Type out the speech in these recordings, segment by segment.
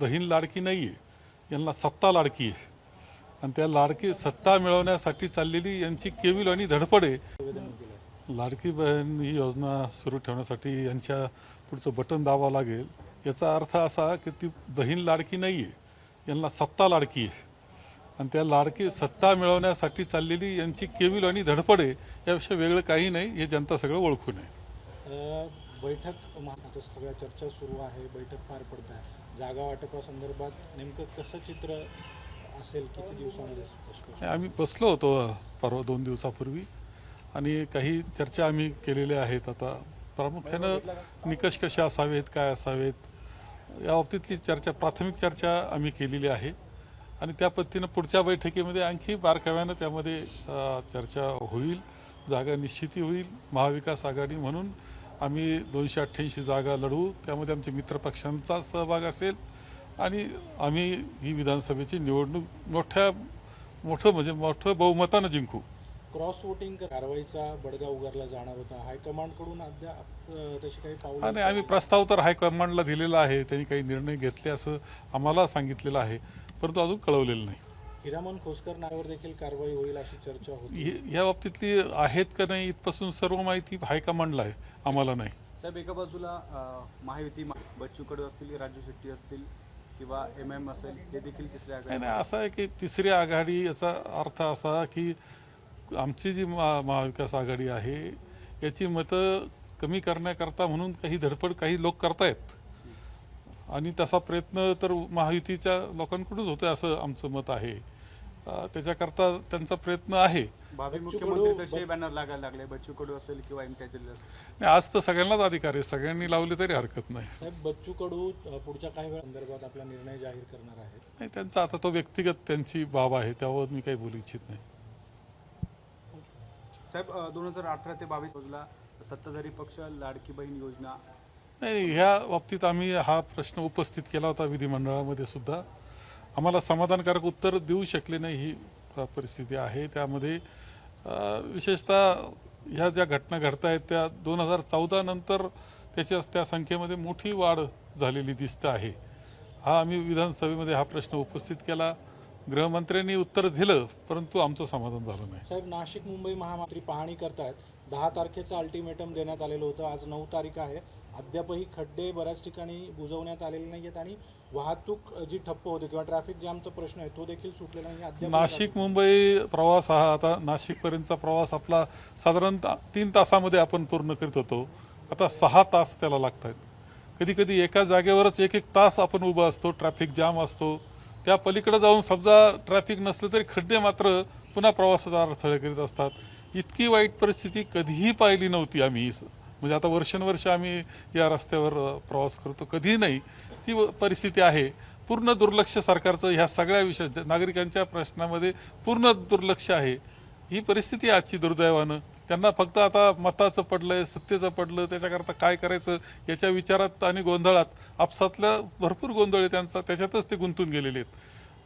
बहीण लाडकी नाही आहे यांना सत्ता लाडकी आहे. आणि त्या लाडकी सत्ता मिळवण्यासाठी चाललेली यांची केविल आणि धडपड आहे. लाडकी बहीण ही योजना सुरू ठेवण्यासाठी यांच्या पुढचं बटन दाबावं लागेल. याचा अर्थ असा की ती बहीण लाडकी नाही आहे यांना सत्ता लाडकी आहे. आणि त्या लाडकी सत्ता मिळवण्यासाठी चाललेली यांची केविल आणि धडपड आहे. याविषयी वेगळं काही नाही. हे जनता सगळं ओळखू नये बैठक सगळ्या चर्चा सुरू आहे. बैठक पार पडत आहे. जागा वाटपासंदर्भात नेमकं कसं चित्र असेल किती दिवसामध्ये आम्ही बसलो होतो परवा दोन दिवसापूर्वी आणि काही चर्चा आम्ही केलेल्या आहेत. आता प्रामुख्यानं निकष कसे असावेत काय असावेत या बाबतीतली चर्चा प्राथमिक चर्चा आम्ही केलेली आहे. आणि त्या पद्धतीनं पुढच्या बैठकीमध्ये आणखी बारकाव्यानं त्यामध्ये चर्चा होईल जागा निश्चिती होईल महाविकास आघाडी म्हणून आम्ही दोनशे अठ्ठ्याऐंशी जागा लढवू त्यामध्ये आमच्या मित्रपक्षांचा सहभाग असेल आणि आम्ही ही विधानसभेची निवडणूक मोठ्या मोठं म्हणजे मोठं बहुमतानं जिंकू. क्रॉस वोटिंग कारवाईचा बडगा उगारला जाणार होता. हायकमांडकडून अद्याप तशी काही पाऊल आणि आम्ही प्रस्ताव तर हायकमांडला दिलेला आहे त्यांनी काही निर्णय घेतले असं आम्हाला सांगितलेलं आहे परंतु अजून कळवलेलं नाही. हिरामन खोसकर नावावर देखील कारवाई होईल अशी चर्चा होती. हे- या बाबतीतली आहेत का नाही इथपासून सर्व माहिती हायकमांडला आहे. आम्हाला नाही. साहेब एका बाजूला महायुती मा- बच्चू कडू असतील राजू शेट्टी असतील किंवा एम एम असेल हे देखील तिसऱ्या नाही आघाडी नाही असं आहे की तिसरी आघाडी याचा अर्थ असा की आमची जी महा महाविकास आघाडी आहे याची मतं कमी करण्याकरता म्हणून काही धडपड काही लोक करतायत. आणि तसा प्रयत्न तर महायुतीच्या लोकांकडूनच होतोय असं आमचं मत आहे. त्याच्याकरता त्यांचा प्रयत्न आहे. मुख्यमंत्री बॅनर लागायला लागले बच्चू कडू असेल किंवा आज तर सगळ्यांनाच अधिकार आहे. सगळ्यांनी लावले तरी हरकत नाही. साहेब बच्चू कडू पुढच्या काही वेळा संदर्भात आपला निर्णय जाहीर करणार आहेत. नाही त्यांचा आता तो व्यक्तिगत त्यांची बाब आहे त्यावर मी काही बोलू इच्छित नाही. साहेब दोन हजार अठरा ते बावीस रोजला सत्ताधारी पक्ष लाडकी बहीण योजना नाही ह्या बाबतीत आम्ही हा प्रश्न उपस्थित केला होता विधिमंडळामध्ये सुद्धा. आम्हाला समाधानकारक उत्तर देऊ शकले नाही ही परिस्थिती आहे. त्यामध्ये विशेषतः ह्या ज्या घटना घडत आहेत त्या दोन हजार चौदा नंतर त्याच्या त्या संख्येमध्ये मोठी वाढ झालेली दिसत आहे. हा आम्ही विधानसभेमध्ये हा प्रश्न उपस्थित केला. गृहमंत्र्यांनी उत्तर दिलं परंतु आमचं समाधान झालं नाही. साहेब नाशिक मुंबई महामात्री पाहणी करतायत. दहा तारखेचं अल्टिमेटम देण्यात आलेलं होतं. आज नऊ तारीख आहे. अद्यापही खड्डे बऱ्याच ठिकाणी बुजवण्यात आलेले नाही आहेत आणि वाहतूक जी ठप्प होते किंवा ट्रॅफिक जॅमचा प्रश्न आहे तो देखील सुटलेला नाही. अद्याप नाशिक मुंबई प्रवास हा आता नाशिकपर्यंतचा प्रवास आपला साधारण तीन तासामध्ये आपण पूर्ण करीत होतो. आता सहा तास त्याला लागत आहेत कधी कधी एका जागेवरच एक एक तास आपण उभं असतो ट्रॅफिक जाम असतो. त्या पलीकडे जाऊन समजा ट्रॅफिक नसलं तरी खड्डे मात्र पुन्हा प्रवासाचा अडथळे करीत असतात. इतकी वाईट परिस्थिती कधीही पाहिली नव्हती आम्ही. म्हणजे आता वर्षानुवर्ष आम्ही या रस्त्यावर प्रवास करतो. कधीही नाही. ती व- परिस्थिती आहे. पूर्ण दुर्लक्ष सरकारचं ह्या सगळ्या विषय नागरिकांच्या प्रश्नामध्ये पूर्ण दुर्लक्ष आहे. ही परिस्थिती आजची दुर्दैवानं. त्यांना फक्त आता मताचं पडलंय सत्तेचं पडलं त्याच्याकरता काय करायचं याच्या विचारात आणि गोंधळात आपसातल्या भरपूर गोंधळ आहे त्यांचा त्याच्यातच ते गुंतून गेलेले आहेत.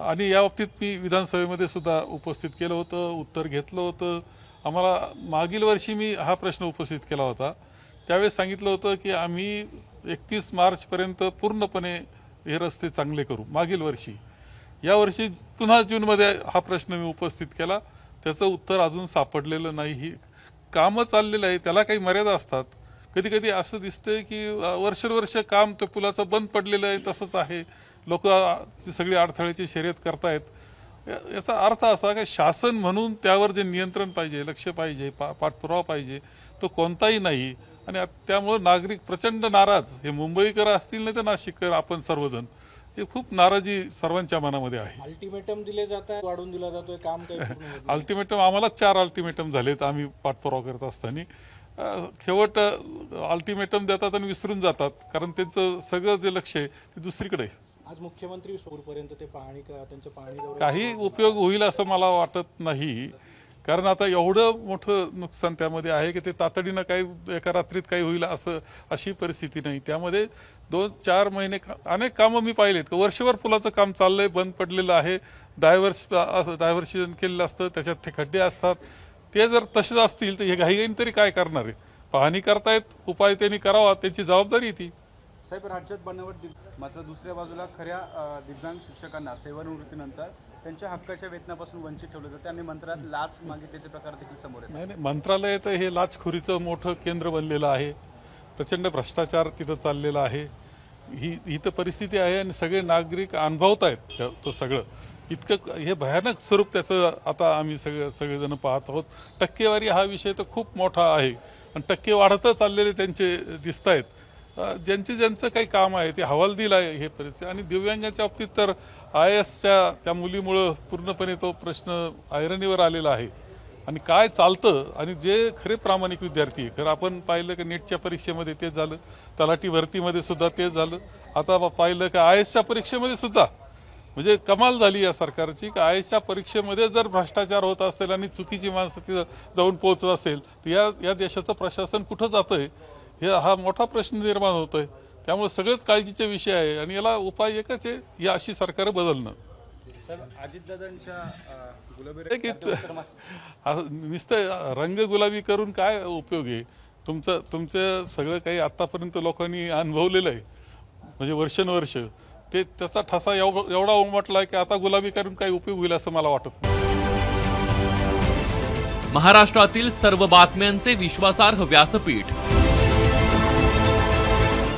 आणि या बाबतीत मी विधानसभेमध्ये सुद्धा उपस्थित केलं होतं उत्तर घेतलं होतं. आम्हाला मागील वर्षी मी हा प्रश्न उपस्थित केला होता. त्यावेळेस सांगितलं होतं की आम्ही एकतीस मार्चपर्यंत पूर्णपणे हे रस्ते चांगले करू मागील वर्षी. यावर्षी पुन्हा जूनमध्ये हा प्रश्न मी उपस्थित केला. त्याचं उत्तर अजून सापडलेलं नाही. ही कामं चाललेलं आहे त्याला काही मर्यादा असतात. कधी कधी असं दिसतंय की अ, वर्षानुवर्ष काम त्या पुलाचं बंद पडलेलं आहे तसंच आहे. लोक ती सगळी अडथळ्याची शर्यत करतायत. याचा अर्थ असा की शासन म्हणून त्यावर जे नियंत्रण पाहिजे लक्ष पाहिजे पा पाठपुरावा पाहिजे तो कोणताही नाही. आणि त्यामुळं नागरिक प्रचंड नाराज. हे मुंबईकर असतील नाही तर नाशिककर आपण सर्वजण. हे खूप नाराजी सर्वांच्या मनामध्ये आहे. अल्टिमेटम दिले जात आहे वाढून दिला जातोय काम. अल्टिमेटम आम्हाला चार अल्टिमेटम झालेत आम्ही पाठपुरावा करत असताना. शेवट अल्टिमेटम देतात आणि विसरून जातात कारण त्यांचं सगळं जे लक्ष आहे ते दुसरीकडे आहे. आज मुख्यमंत्री पूरपर्यंत ते पाहणी त्यांचं पाहणी काही उपयोग होईल असं मला वाटत नाही. कारण आता एवढं मोठं नुकसान त्यामध्ये आहे की ते तातडीनं काही एका रात्रीत काही होईल असं अशी परिस्थिती नाही. त्यामध्ये दोन चार महिने का- अनेक कामं मी पाहिलेत. वर्षभर पुलाचं काम चाललंय बंद पडलेलं आहे. डायव्हर्स असं डायव्हर्सिजन केलेलं असतं त्याच्यात ते खड्डे असतात. ते जर तसेच असतील तर हे घाईघाईन तरी काय करणार आहे? पाहणी करतायत उपाय त्यांनी करावा त्यांची जबाबदारी ती. साहेब राज्यात बनावट मात्र दुसऱ्या बाजूला खऱ्या दिव्यांग शिक्षकांना सेवानिवृत्तीनंतर त्यांच्या हक्काच्या वेतनापासून वंचित ठेवलं जातं. आणि मंत्रालयात लाच मागितल्याचे प्रकार देखील समोर येतात. नाही मंत्रालय तर हे लाचखोरीचं मोठं केंद्र बनलेलं आहे. प्रचंड भ्रष्टाचार तिथं चाललेला आहे. ही ही तर परिस्थिती आहे आणि सगळे नागरिक अनुभवत आहेत तो सगळं. इतकं हे भयानक स्वरूप त्याचं आता आम्ही सगळे सगळेजण पाहत आहोत. टक्केवारी हा विषय तर खूप मोठा आहे. आणि टक्के वाढतच चाललेले त्यांचे दिसत आहेत ज्यांचे ज्यांचं काही काम आहे ते हवालदिल आहे हे परिस्थिती. आणि दिव्यांगाच्या बाबतीत तर आय एसच्या त्या मुलीमुळं पूर्णपणे तो प्रश्न ऐरणीवर आलेला आहे. आणि काय चालतं आणि जे खरे प्रामाणिक विद्यार्थी आहे खरं आपण पाहिलं की नेटच्या परीक्षेमध्ये तेच झालं तलाठी भरतीमध्ये सुद्धा तेच झालं. आता पाहिलं की आय एसच्या परीक्षेमध्ये सुद्धा. म्हणजे कमाल झाली या सरकारची की आय एसच्या परीक्षेमध्ये जर भ्रष्टाचार होत असेल आणि चुकीची माणसं तिथं जाऊन पोहोचत असेल तर या या देशाचं प्रशासन कुठं जातं आहे हे हा मोठा प्रश्न निर्माण होतोय. त्यामुळे सगळेच काळजीचे विषय आहे आणि याला उपाय एकच आहे ही अशी सरकार बदलणं. आहे नुसतं रंग गुलाबी करून काय उपयोग आहे? तुमचं तुमचं सगळं काही आतापर्यंत लोकांनी अनुभवलेलं आहे. म्हणजे वर्षानुवर्ष. ते त्याचा ठसा एव- एवढा उमटला की आता गुलाबी करून काही उपयोग होईल असं मला वाटत महाराष्ट्रातील सर्व बातम्यांचे विश्वासार्ह व्यासपीठ